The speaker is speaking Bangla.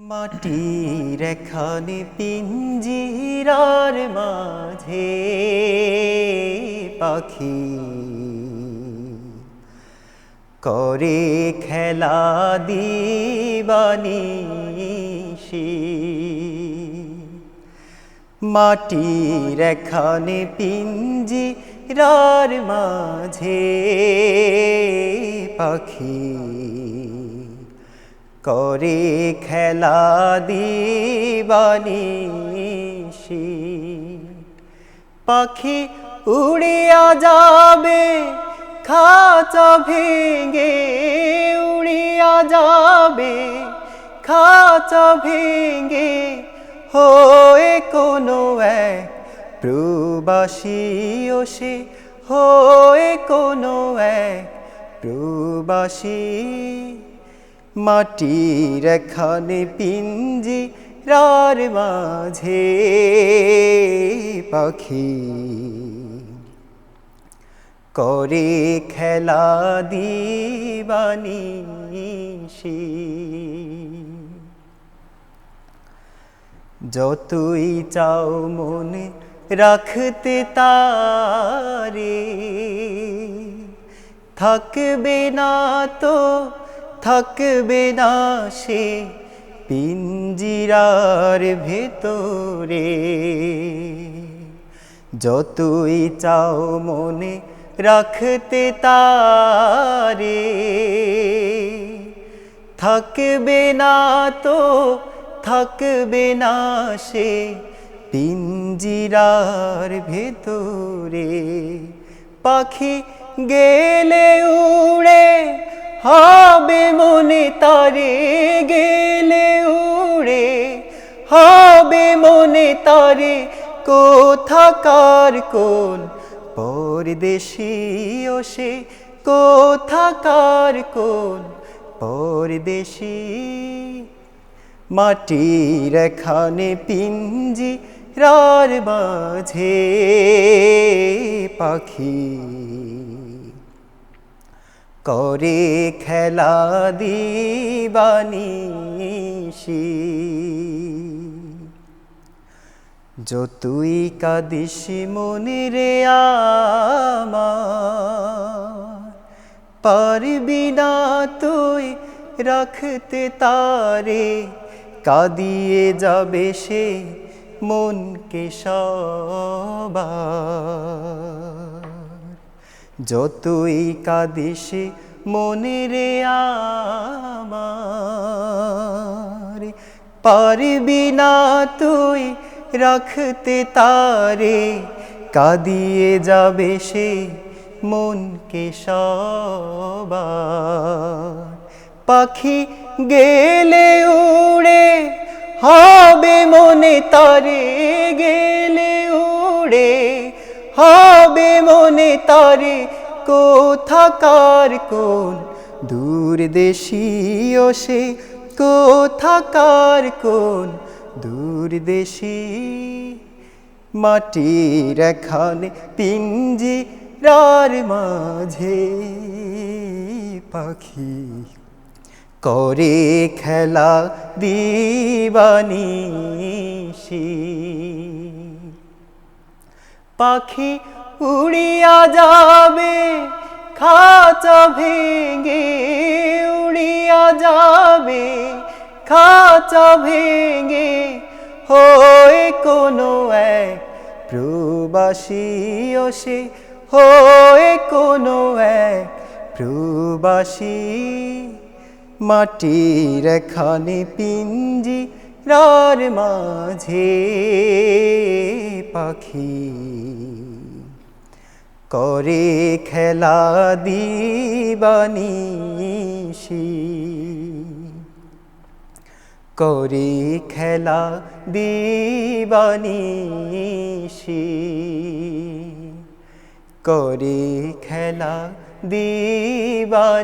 মাটির এখানে পিঞ্জিরার মাঝে পাখি করে খেলা দিবানিশি মাটির এখানে পিঞ্জিরার মাঝে পাখি করে খেলা দিবানিশি পাখি উড়িয়া যাবে, খাঁচা ভেঙে উড়িয়া যাবে, খাঁচা ভেঙে হয়ে কোনো এক প্রবাসী ও সে, হয়ে কোনো এক প্রবাসী মাটির এখানে পিঞ্জি রার মাঝে পাখি। করে খেলা দিবানি দিবানিশি যতই চাও মনে রাখতে তারে, থাকবে না তো থাকবে না সে পিঞ্জিরার ভেতরে। যতই চাও মনে রাখতে তারে, থাকবে না তো থাকবে না সে পিঞ্জিরার ভেতরে। পাখি গেলে উড়ে হবে মনে তারে গেলে উড়ে, হবে মনে তারে কোথাকার কোন পরদেশি সে কোথাকার কোন পরদেশি মাটির খানে পিঞ্জি রার মাঝে পাখি। করে খেলা দিবানিশি যতুই কাদিসি মনে রে পারবি না তুই রাখতে তারে, কাঁদিয়ে যাবে সে মনকে সবার। যতই কাদিসে মনে রে পারবি না তুই রাখতে তারে, কাঁদিয়ে যাবে সে মনকে সবার। পাখি গেলে উড়ে হবে মনে, তারে গেলে উড়ে হবে মনে তারে, কোথাকার কোন দূর দেশীয় সে, কোথাকার কোন দূর দেশি মাটির এখানে পিঞ্জি রার মাঝে পাখি করে খেলা দিবানিশি পাখি উড়িয়া যাবে, খাঁচা ভেঙে উড়িয়া যাবে, খাঁচা ভেঙে হয়ে কোনো এক প্রবাসী সে, হয়ে কোনো এক প্রবাসী। মাটির এখানে পিঞ্জি রার মাঝে পাখি করে খেলা দিবানিশি করে খেলা দিবানিশি করে খেলা দিবানিশি